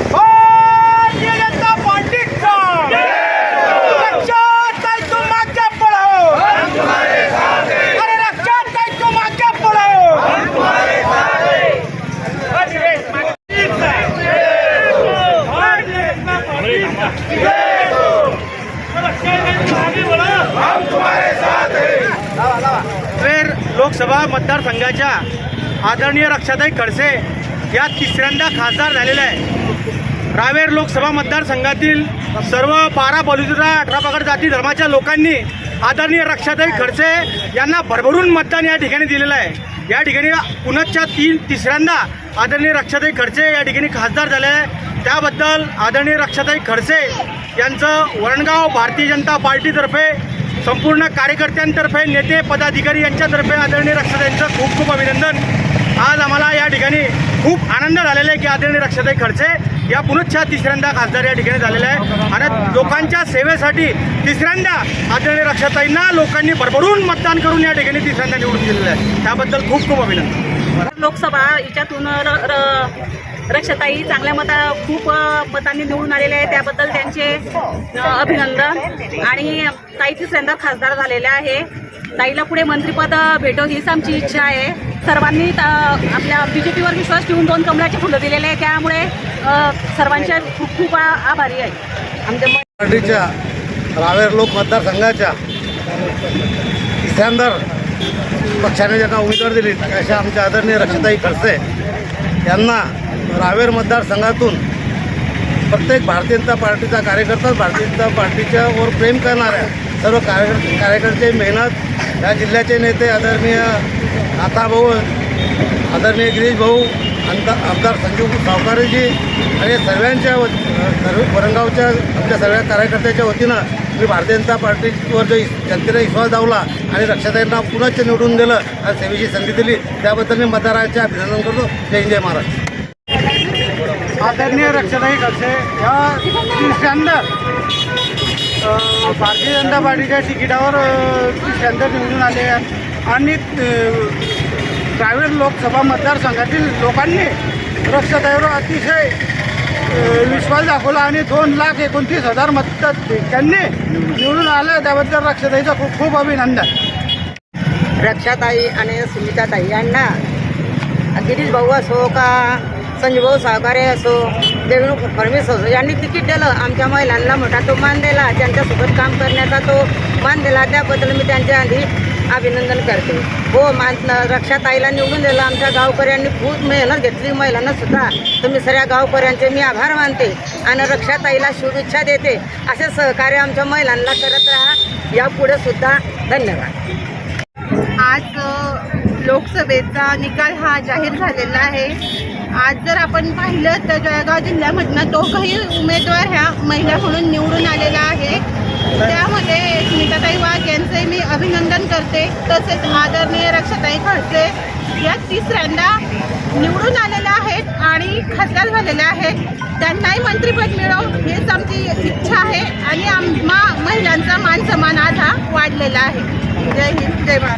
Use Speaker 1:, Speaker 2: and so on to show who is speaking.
Speaker 1: भारतीय जनता पार्टीचा रक्षात आहे तो मागे पळाओ अरे रक्षात आहे तो मागे पळाओ वेर लोकसभा मतदारसंघाच्या आदरणीय रक्षाताई खडसे या तिसऱ्यांदा खासदार झालेल्या आहे रावेर लोकसभा मतदारसंघातील सर्व बारा बलुतेदार अठरा पगड जाती धर्माच्या लोकांनी आदरणीय रक्षाताई खडसे यांना भरभरून मतदान या ठिकाणी दिलेलं आहे. या ठिकाणी पुनश्च तीन तिसऱ्यांदा आदरणीय रक्षाताई खडसे या ठिकाणी खासदार झाले आहे त्याबद्दल आदरणीय रक्षाताई खडसे यांचं वरणगाव भारतीय जनता पार्टीतर्फे संपूर्ण कार्यकर्त्यांतर्फे नेते पदाधिकारी यांच्यातर्फे आदरणीय रक्षाताईंचं खूप खूप अभिनंदन. आज आम्हाला या ठिकाणी खूप आनंद झालेला आहे की आदरणीय रक्षाताई खडसे या पुनच्छा तिसऱ्यांदा खासदार या ठिकाणी झालेला आहे आणि लोकांच्या सेवेसाठी तिसऱ्यांदा आदरणीय रक्षाताईंना लोकांनी भरभरून मतदान करून या ठिकाणी तिसऱ्यांदा निवडून दिलेलं आहे. त्याबद्दल खूप खूप अभिनंदन.
Speaker 2: लोकसभा याच्यातून र- र- चांगल्या मता खूप मतांनी निवडून आलेले आहे त्याबद्दल त्यांचे अभिनंदन. आणि ताई तिसऱ्यांदा खासदार झालेल्या आहे. ताईला पुढे मंत्रिपद भेटो हीच आमची इच्छा आहे. सर्वांनी त- आपल्या बी जे पीवर विश्वास ठेवून दोन कमलाचे फुलं दिलेले आहे त्यामुळे सर्वांच्या सर्वांचे खूप खूप आभारी आहे. आमच्या
Speaker 3: पार्टीच्या रावेर लोक मतदारसंघाच्या तिसऱ्यांदा पक्षाने ज्यांना उमेदवार दिली अशा आमच्या आदरणीय रक्षाताई खडसे यांना रावेर मतदारसंघातून प्रत्येक भारतीय जनता पार्टीचा कार्यकर्ता भारतीय जनता पार्टीच्या वर प्रेम करणाऱ्या सर्व कार्यकर्ते कार्यकर्ते मेहनत या जिल्ह्याचे नेते आदरणीय नाथाभाऊ आदरणीय गिरीश भाऊ आमदार आमदार संजीव सावकारेजी आणि सर्वांच्या सर्व वरंगावच्या आमच्या सगळ्या कार्यकर्त्याच्या वतीनं मी भारतीय जनता पार्टीवर जो जनतेने विश्वास दावला आणि रक्षाताईंना पुनश्च निवडून दिलं आणि सेवेची संधी दिली. त्याबद्दल मी मतदारांचे अभिनंदन करतो. जय जय महाराज
Speaker 1: आदरणीय रक्षाताई खडसे या तिसऱ्यांदा भारतीय जनता पार्टीच्या तिकिटावर तिसऱ्यांदा निवडून आले आणि अ, रावेर लोकसभा मतदारसंघातील लोकांनी रक्षाताईवर अतिशय विश्वास दाखवला आणि दोन लाख एकोणतीस हजार मत त्यांनी निवडून आलं. त्याबद्दल रक्षाताईचं खूप खूप अभिनंदन.
Speaker 4: रक्षाताई आणि सुनीताताई यांना गिरीश भाऊ असो का संजय भाऊ असो देवेंद्र फडणवीस असो यांनी तिकीट दिलं. आमच्या महिलांना मोठा तो मान दिला. त्यांच्यासोबत काम करण्याचा तो मान दिला. त्याबद्दल मी त्यांच्या आधी अभिनंदन करते. हो मान रक्षाताईला निवडून दिलं. आमच्या गावकऱ्यांनी खूप मेहनत घेतली. महिलांना सुद्धा तुम्ही सगळ्या गावकऱ्यांचे मी आभार मानते आणि रक्षाताईला शुभेच्छा देते. असे सहकार्य आमच्या महिलांना करत राहा. यापुढे सुद्धा धन्यवाद.
Speaker 5: आज लोकसभेचा निकाल हा जाहीर झालेला आहे. आज जर आपण पाहिलं तर जळगाव जिल्ह्यामधनं दोघंही उमेदवार ह्या महिला म्हणून निवडून आलेला आहे. त्यामध्ये स्मिताताई वाघ यांचे मी अभिनंदन करते. तसेच आदरणीय रक्षाताई खडसे या तिसऱ्यांदा निवडून आलेल्या आहेत आणि खासदार झालेल्या आहेत. त्यांनाही मंत्रिपद मिळव हेच आमची इच्छा आहे आणि आम्हा महिलांचा मान सन्मान आज हा वाढलेला आहे. जय हिंद जय भारत.